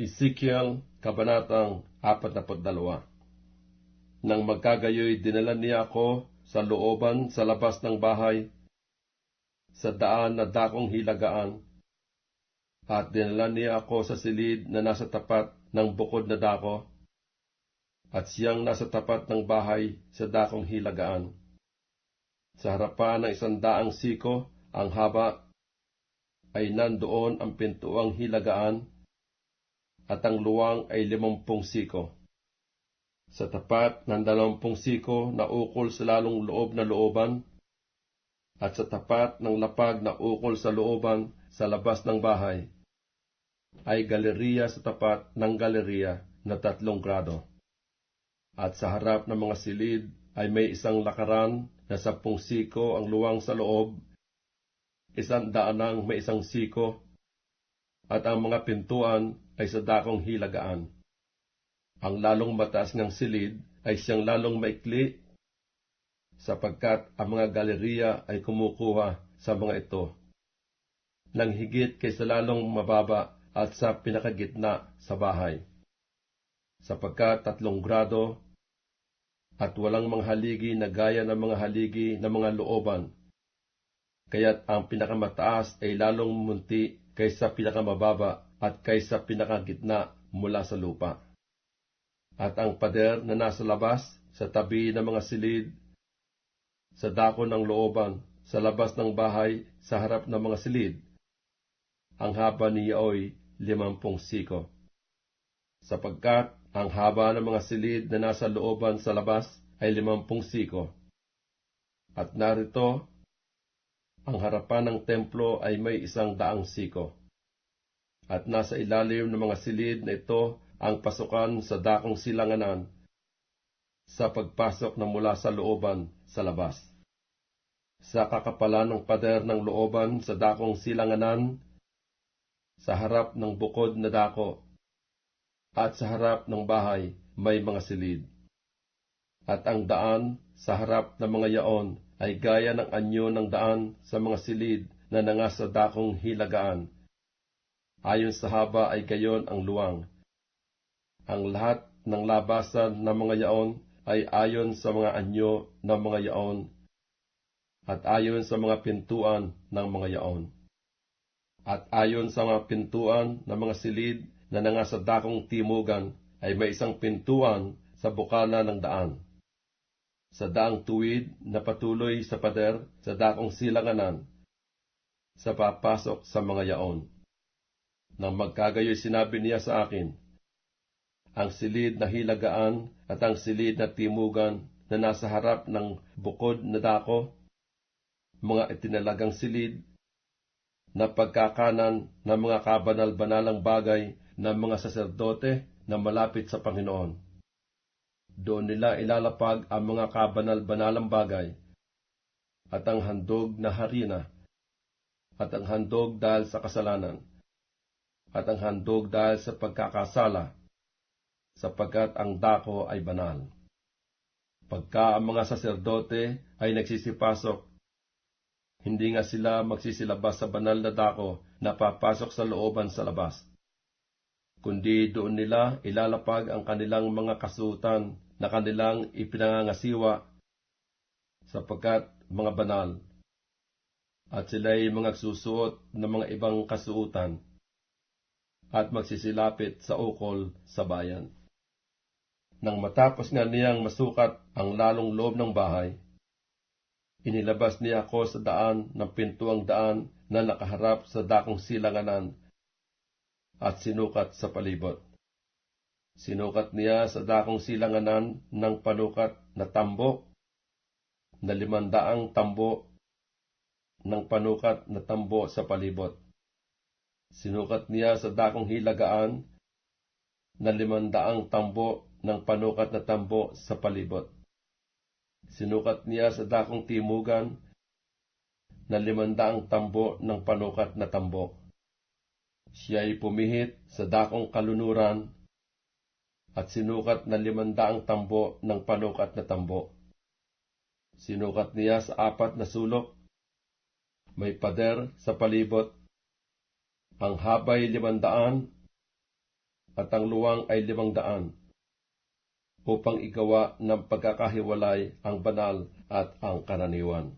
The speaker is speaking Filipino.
Ezekiel, Kabanatang 42 Nang magkagayoy, dinala niya ako sa looban sa labas ng bahay, sa daan na dakong hilagaan, at dinala niya ako sa silid na nasa tapat ng bukod na dako, at siyang nasa tapat ng bahay sa dakong hilagaan. Sa harapan ng isang daang siko, ang haba, ay nandoon ang pintuang hilagaan, at ang luwang ay limampung siko. Sa tapat ng dalawampung siko na ukol sa lalong loob na looban, at sa tapat ng lapag na ukol sa looban sa labas ng bahay, ay galeriya sa tapat ng galeriya na tatlong grado. At sa harap ng mga silid ay may isang lakaran na sampung siko ang luwang sa loob, isang daanang may isang siko, at ang mga pintuan ay sa dakong hilagaan. Ang lalong mataas ng silid ay siyang lalong maikli, sapagkat ang mga galeriya ay kumukuha sa mga ito. Nang higit kaysa lalong mababa at sa pinakagitna sa bahay. Sapagkat tatlong grado at walang mga haligi na gaya ng mga haligi ng mga looban. Kaya't ang pinakamataas ay lalong munti kaysa pinakamababa at kaysa pinakagitna mula sa lupa. At ang pader na nasa labas, sa tabi ng mga silid, sa dako ng looban, sa labas ng bahay, sa harap ng mga silid, ang haba niya ay limampung siko. Sapagkat ang haba ng mga silid na nasa looban sa labas ay limampung siko. At narito, ang harapan ng templo ay may isang daang siko. At nasa ilalim ng mga silid na ito ang pasukan sa dakong silanganan sa pagpasok na mula sa looban sa labas. Sa kakapalan ng pader ng looban sa dakong silanganan, sa harap ng bukod na dako, at sa harap ng bahay may mga silid. At ang daan sa harap ng mga yaon ay gaya ng anyo ng daan sa mga silid na nangasa dakong hilagaan. Ayon sa haba ay gayon ang luwang. Ang lahat ng labasan ng mga yaon ay ayon sa mga anyo ng mga yaon at ayon sa mga pintuan ng mga yaon. At ayon sa mga pintuan ng mga silid na nangasa dakong timugan ay may isang pintuan sa bukana ng daan. Sa daang tuwid na patuloy sa pader sa dakong silanganan sa papasok sa mga yaon. Nang magkagayoy sinabi niya sa akin, ang silid na hilagaan at ang silid na timugan na nasa harap ng bukod na dako, mga itinalagang silid na pagkakanan ng mga kabanal-banalang bagay ng mga saserdote na malapit sa Panginoon. Doon nila ilalapag ang mga kabanal-banalang bagay at ang handog na harina at ang handog dahil sa kasalanan at ang handog dahil sa pagkakasala sapagkat ang dako ay banal. Pagka ang mga saserdote ay nagsisipasok hindi nga sila magsisilabas sa banal na dako na papasok sa looban sa labas. Kundi doon nila ilalapag ang kanilang mga kasutan na kanilang ipinangangasiwa sapagkat mga banal. At sila'y mga susuot ng mga ibang kasuutan at magsisilapit sa ukol sa bayan. Nang matapos nga niyang masukat ang lalong loob ng bahay, Inilabas niya ako sa daan ng pintuang daan na nakaharap sa dakong silanganan at sinukat sa palibot. Sinukat niya sa dakong silanganan ng panukat na tambo na limandaang tambo ng panukat na tambo sa palibot. Sinukat niya sa dakong hilagaan na limandaang tambo ng panukat na tambo sa palibot Sinukat niya sa dakong timugan na limandaang tambo ng panukat na tambo. Siya ay pumihit sa dakong kalunuran at sinukat na limandaang tambo ng panukat na tambo. Sinukat niya sa apat na sulok. May pader sa palibot. Ang habay limandaan at ang luwang ay limang daan, upang igawa ng pagkakahiwalay ang banal at ang karaniwan.